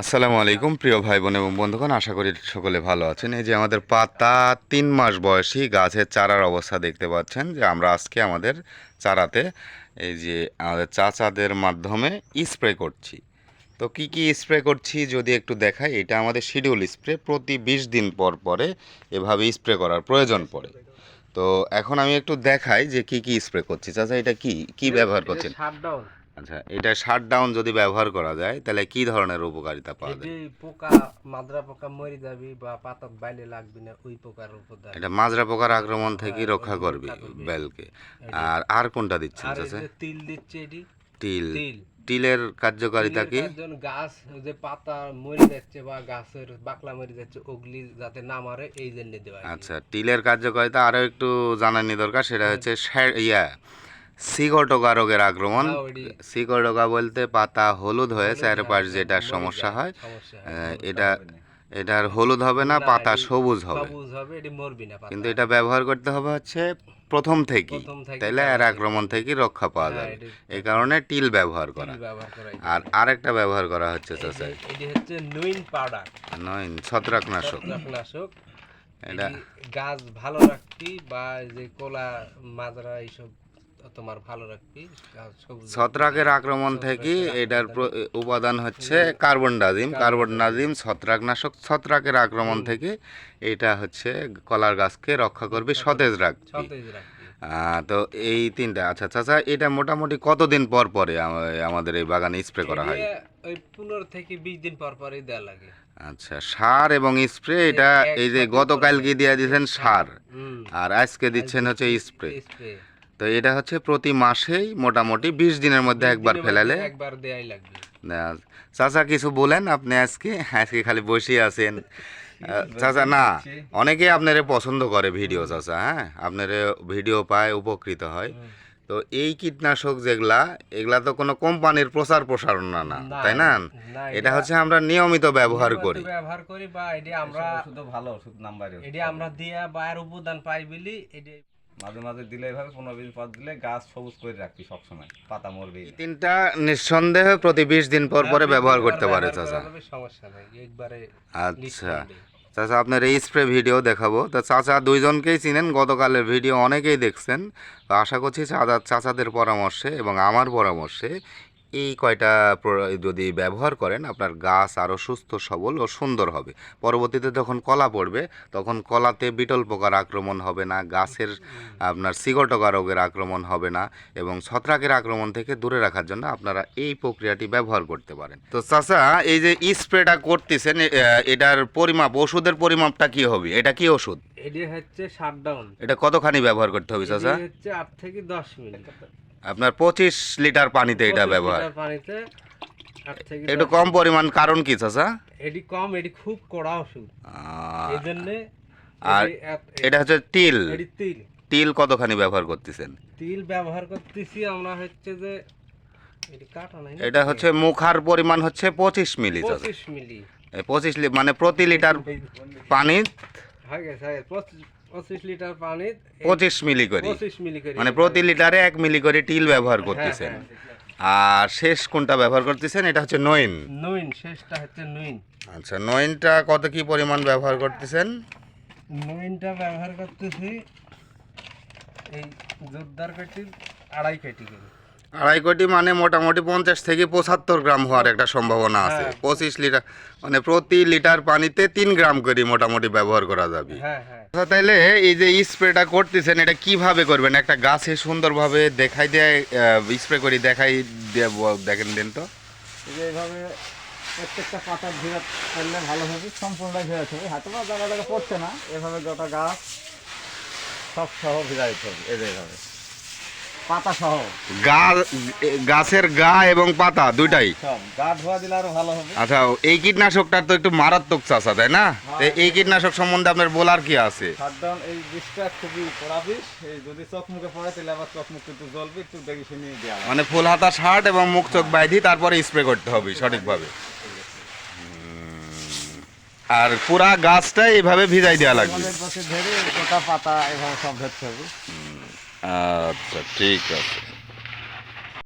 আসসালামু আলাইকুম, প্রিয় ভাই বোন এবং বন্ধুগণ, আশা করি সকলে ভালো আছেন। এই যে আমাদের পাতা, তিন মাস বয়সী গাছের চারার অবস্থা দেখতে পাচ্ছেন যে আমরা আজকে আমাদের চারাতে এই যে আমাদের চাচাদের মাধ্যমে স্প্রে করছি। তো কি কি স্প্রে করছি যদি একটু দেখাই, এটা আমাদের শিডিউল স্প্রে, প্রতি বিশ দিন পর পরে এভাবে স্প্রে করার প্রয়োজন পড়ে। তো এখন আমি একটু দেখাই যে কি কি স্প্রে করছি। চাচা, এটা কি? কি ব্যবহার করছেন? আচ্ছা এটা শাট ডাউন যদি ব্যবহার করা যায় তাহলে কি ধরনের উপকারিতা পাওয়া যায়? পোকা মাদ্রা পোকা মরে যাবি বা পাতক বাইলে লাগবি না ওই পোকার দেয়। এটা মাজরা পোকার আক্রমণ থেকে হ্যাঁ, রক্ষা করবে। বেলকে। আর আর কোনটা দিচ্ছেন চাচা? তিল দিচ্ছে এটি? তিল। তিল। তিলের কার্যকারিতা কি? গাছ যে পাতা মরে যাচ্ছে বা গাছের বাকলা মরে যাচ্ছে ওগুলি যাতে না মারে এই জন্য দেওয়া আচ্ছা তিলের কার্যকারিতা আরও একটু জানানি দরকার সেটা হচ্ছে ইয়া সিগটোকা রোগের আক্রমণ। হ্যাঁ। সিগটোকা বলতে পাতা হলুদ হয়ে চারপাশ হয়, যেটা সমস্যা হয় এটা এটার হলুদ হবে না পাতা সবুজ হবে। কিন্তু এটা ব্যবহার করতে হবে হচ্ছে প্রথম থেকেই। থেকে তাইলে এর আক্রমণ থেকে রক্ষা পাওয়া হ্যাঁ, যাবে। এই কারণে টিল ব্যবহার করা। আর আরেকটা ব্যবহার করা হচ্ছে চাচা এটি হচ্ছে নুইন পাউডার। নয় ছত্রাকনাশক। ছত্রাকনাশক। এটা গাছ ভালো রাখতে বা যে কলা মাজরা এইসব তোমার ভালো রাখবি ছত্রাকের আক্রমণ থেকে এটার উপাদান হচ্ছে কার্বন ডাজিম কার্বন ডাজিম ছত্রাকনাশক। ছত্রাকের আক্রমণ থেকে এটা হচ্ছে কলার গাছকে রক্ষা করবে সতেজ রাখবে। তো এই তিনটা। আচ্ছা চাচা এটা মোটামুটি কতদিন পর পরে আমাদের এই বাগানে স্প্রে করা হয়? ওই পনেরো থেকে বিশ দিন পর পরই দেওয়া লাগে। আচ্ছা সার এবং স্প্রে এটা এই যে গতকালকে দিয়ে দিয়েছেন সার। আর আজকে দিচ্ছেন হচ্ছে স্প্রে। স্প্রে। তো এটা হচ্ছে প্রতি মাসেই মোটামুটি বিশ দিনের মধ্যে একবার ফেলালে। একবার দেয়াই লাগবে। চাচা কিছু বলেন আপনি আজকে? আজকে খালি বসে আছেন। চাচা না অনেকেই আপনারে পছন্দ করে ভিডিও চাচা হ্যাঁ? আপনারে ভিডিও পায় উপকৃত হয়। তো এই কীটনাশক যেগুলা এগুলা তো কোনো কোম্পানির প্রচার প্রসারণা না তাই না? এটা হচ্ছে আমরা নিয়মিত ব্যবহার করি। ব্যবহার করি বা এটি আমরা শুধু ভালো ওষুধ নাম্বারে এটি আমরা দিয়া বা উপাদান পাই বলি এটি মাঝে মাঝে দিলে এভাবে পনেরো বিশ পর দিলে গাছ সবুজ করে রাখবি সবসময় পাতা মরবে এই তিনটা নিঃসন্দেহে প্রতি বিশ দিন পর পরে ব্যবহার করতে পারে চাচা। সমস্যা নাই একবারে আচ্ছা। চাচা আপনার এই স্প্রে ভিডিও দেখাবো। তা চাচা দুইজনকেই চিনেন গতকালের ভিডিও অনেকেই দেখছেন। আশা করছি চাচা চাচাদের পরামর্শে এবং আমার পরামর্শে এই কয়টা যদি ব্যবহার করেন আপনার গাছ আরও সুস্থ সবল ও সুন্দর হবে। পরবর্তীতে যখন কলা পড়বে তখন কলাতে বিটল পোকার আক্রমণ হবে না গাছের আপনার সিগটকা রোগের আক্রমণ হবে না এবং ছত্রাকের আক্রমণ থেকে দূরে রাখার জন্য আপনারা এই প্রক্রিয়াটি ব্যবহার করতে পারেন। তো চাচা এই যে স্প্রেটা করতেছেন এটার পরিমাপ ওষুধের পরিমাপটা কি হবে? এটা কি ওষুধ? এটি হচ্ছে শাটডাউন। এটা কতখানি ব্যবহার করতে হবে চাচা? এটি হচ্ছে আট থেকে দশ মিনিট। আপনার পঁচিশ লিটার পানিতে এটা ব্যবহার। পানিতে একটু কম পরিমাণ কারণ কি চাচা? এটি কম এটি খুব কড়া ওষুধ। এই জন্যে আর এটা হচ্ছে তিল। তিল। তিল কতখানি ব্যবহার করতেছেন? তিল ব্যবহার করতেছি আমরা হচ্ছে যে এটি হচ্ছে মুখার পরিমাণ হচ্ছে পঁচিশ মিলি পঁচিশ মিলি। পঁচিশ মানে প্রতি লিটার পানি হয়ে গেছে হয়ে গেছে। পঁচিশ পঁচিশ লিটার পানি পঁচিশ মিলি করে। পঁচিশ মিলি করে। মানে প্রতি লিটারে এক মিলি করে টিল ব্যবহার করতেছেন। আর শেষ কোনটা ব্যবহার করতেছেন? এটা হচ্ছে নইন। নুইন শেষটা হচ্ছে নুইন। আচ্ছা নইনটা কত কি পরিমাণ ব্যবহার করতেছেন? নুইনটা ব্যবহার করতেছি এই জোরদার পেটির আড়াই পেটি করে। আড়াই কোটি মানে মোটামুটি পঞ্চাশ থেকে পঁচাত্তর গ্রাম হওয়ার একটা সম্ভাবনা আছে। হ্যাঁ। পঁচিশ লিটার মানে প্রতি লিটার পানিতে তিন গ্রাম করে মোটামুটি ব্যবহার করা যাবে। আচ্ছা তাইলে এই যে স্প্রেটা করতেছেন, এটা কীভাবে করবেন? একটা গাছে সুন্দরভাবে দেখাই দেয় স্প্রে করি, দেখাই দেখেন দেন তো। এইভাবে প্রত্যেকটা পাতা ঘিরে করলে ভালো হবে, সম্পূর্ণ ঘিরে হবে হাতে বা জায়গা জায়গা পড়ছে না। এভাবে গোটা গাছ সব সহ ঘেরা দিতে হবে এইভাবে। পাতা সহ গাছের গা এবং পাতা দুইটাই? সব গা ধোয়া দিলে আরও ভালো হবে। আচ্ছা এই কীটনাশকটা তো একটু মারাত্মক চাষা তাই না? এই কীটনাশক সম্বন্ধে আপনার বলার কি আছে? শাটডাউন এই বিষটা খুবই কড়া বিষ এই যদি চোখ মুখে পড়ে তাহলে আবার চোখ মুখ একটু জ্বলবে একটু দেখে শুনে দেওয়া মানে ফুল হাতা শার্ট এবং মুখ চোখ বাইধি তারপরে স্প্রে করতে হবে সঠিকভাবে। আর পুরা গাছটা এইভাবে ভিজাই দেওয়া লাগবে। পাতা এভাবে সব ধরতে হবে। আচ্ছা ঠিক আছে।